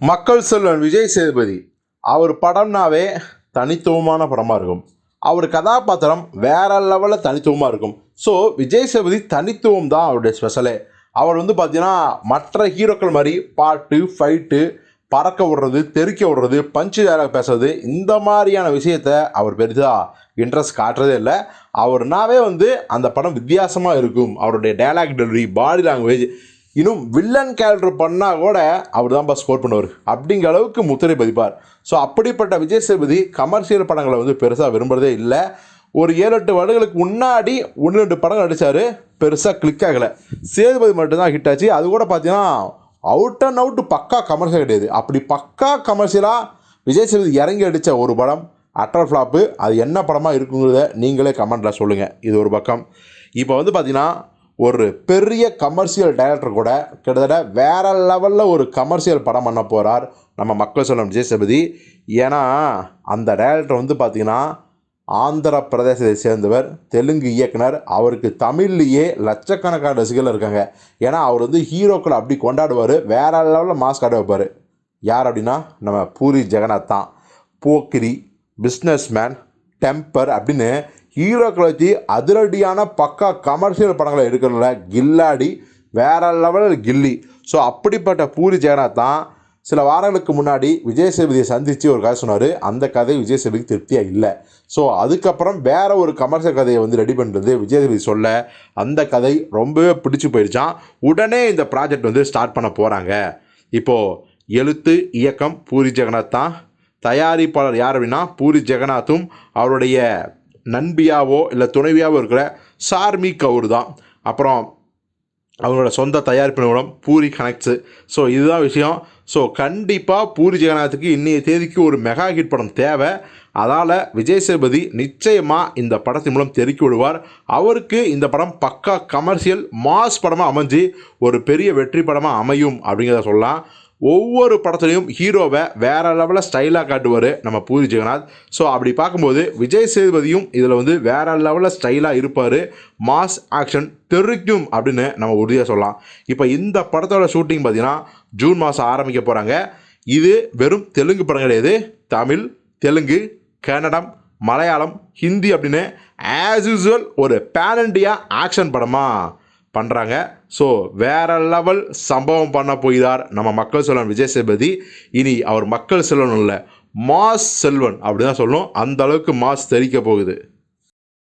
மக்கள் செல்வன் விஜய் சேதுபதி அவர் படம்னாவே தனித்துவமான படமாக இருக்கும். அவர் கதாபாத்திரம் வேற லெவலில் தனித்துவமாக இருக்கும். ஸோ விஜய் சேதுபதி தனித்துவம் தான் அவருடைய ஸ்பெஷலே அவர் வந்து பார்த்தீங்கன்னா மற்ற ஹீரோக்கள் மாதிரி பாட்டு ஃபைட்டு பறக்க விடுறது தெறிக்க விடுறது பஞ்சு டயலாக் பேசுறது இந்த மாதிரியான விஷயத்த அவர் பெரிதாக இன்ட்ரெஸ்ட் காட்டுறதே இல்லை. அவர்னாவே வந்து அந்த படம் வித்தியாசமாக இருக்கும். அவருடைய டயலாக் டெலிவரி பாடி லாங்குவேஜ் இன்னும் வில்லன் கேரக்டர் பண்ணால் கூட அவர் தான் ஸ்கோர் பண்ணுவார். அப்படிங்கிற அளவுக்கு முத்திரை பதிப்பார். ஸோ அப்படிப்பட்ட விஜய் சேதுபதி கமர்ஷியல் படங்களை வந்து பெருசாக விரும்புகிறதே இல்லை. ஒரு ஏழு எட்டு வருடங்களுக்கு முன்னாடி ஒன்று ரெண்டு படம் நடித்தார் பெருசாக கிளிக் ஆகலை. சேதுபதி மட்டும்தான் ஹிட் ஆச்சு. அது கூட பார்த்தீங்கன்னா அவுட் அண்ட் அவுட் பக்கா கமர்ஷியல் கிடையாது. அப்படி பக்கா கமர்ஷியலாக விஜய் சேதுபதி இறங்கி அடித்த ஒரு படம் அட்டர் ஃப்ளாப்பு அது என்ன படமாக இருக்குங்கிறத நீங்களே கமெண்டில் சொல்லுங்கள் இது ஒரு பக்கம். இப்போ வந்து பார்த்தீங்கன்னா ஒரு பெரிய கமர்ஷியல் டைரக்டர் கூட கிட்டத்தட்ட வேற லெவலில் ஒரு கமர்ஷியல் படம் பண்ண போகிறார் நம்ம மக்கள் செல்வம் விஜய் ஏன்னா அந்த டைரக்டர் வந்து பார்த்திங்கன்னா ஆந்திர பிரதேசத்தை சேர்ந்தவர் தெலுங்கு இயக்குனர். அவருக்கு தமிழ்லேயே லட்சக்கணக்கான ரசிகர்கள் இருக்காங்க. ஏன்னா அவர் வந்து ஹீரோக்களை அப்படி கொண்டாடுவார். வேறு லெவலில் மாஸ்க் காட்ட வைப்பார். யார் அப்படின்னா நம்ம பூரி ஜெகநாத் தான். போக்கிரி பிஸ்னஸ்மேன் டெம்பர் அப்படின்னு ஹீரோக்களை வச்சு அதிரடியான பக்கா கமர்ஷியல் படங்களை எடுக்கிறதுல கில்லாடி வேற லெவலில் கில்லி. ஸோ அப்படிப்பட்ட பூரி ஜெகநாத் தான் சில வாரங்களுக்கு முன்னாடி விஜய் சேதுபதியை சந்தித்து ஒரு கதை சொன்னார். அந்த கதை விஜய் சேதுபதிக்கு திருப்தியாக இல்லை. ஸோ அதுக்கப்புறம் வேற ஒரு கமர்ஷியல் கதையை வந்து ரெடி பண்ணுறது விஜய் சேதுபதி சொல்ல அந்த கதை ரொம்பவே பிடிச்சி போயிடுச்சான் உடனே இந்த ப்ராஜெக்ட் வந்து ஸ்டார்ட் பண்ண போகிறாங்க இப்போது எழுத்து இயக்கம் பூரி ஜெகநாத் தான். தயாரிப்பாளர் யார் அப்படின்னா பூரி ஜெகநாத்தும் அவருடைய நண்பியாவோ இல்லை துணைவியாவோ இருக்கிற சார்மி கவுர் தான். அப்புறம் அவங்களோட சொந்த தயாரிப்பு நிறுவனம் பூரி கனெக்ட்ஸு. ஸோ இதுதான் விஷயம். ஸோ கண்டிப்பாக பூரி ஜெகநாத்துக்கு இன்றைய தேதிக்கு ஒரு மெகா ஹிட் படம் தேவை. அதனால் விஜய் சேதுபதி நிச்சயமாக இந்த படத்தின் மூலம் தெருக்கி விடுவார். அவருக்கு இந்த படம் பக்கா கமர்ஷியல் மாஸ் படமாக அமைஞ்சு ஒரு பெரிய வெற்றி படமாக அமையும் அப்படிங்கிறத சொல்லலாம். ஒவ்வொரு படத்துலையும் ஹீரோவை வேற லெவலில் ஸ்டைலாக காட்டுவார் நம்ம பூரி ஜெகநாத். ஸோ அப்படி பார்க்கும்போது விஜய் சேதுபதியும் இதில் வந்து வேற லெவலில் ஸ்டைலாக இருப்பார். மாஸ் ஆக்ஷன் தெரிக்கும் அப்படின்னு நம்ம உறுதியாக சொல்லலாம். இப்போ இந்த படத்தோட ஷூட்டிங் பார்த்தீங்கன்னா ஜூன் மாதம் ஆரம்பிக்க போகிறாங்க இது வெறும் தெலுங்கு படம் கிடையாது தமிழ் தெலுங்கு கன்னடம் மலையாளம் ஹிந்தி அப்படின்னு ஆஸ் யூஸ்வல் ஒரு பேரண்டியாக ஆக்ஷன் படமாக பண்ணுறாங்க ஸோ வேற லெவல் சம்பவம் பண்ண போய்தார் நம்ம மக்கள் செல்வன் விஜய் சேதுபதி. இனி அவர் மக்கள் செல்வன் இல்லை மாஸ் செல்வன் அப்படி தான் சொல்லணும். அந்த அளவுக்கு மாஸ் தெரிக்க போகுது.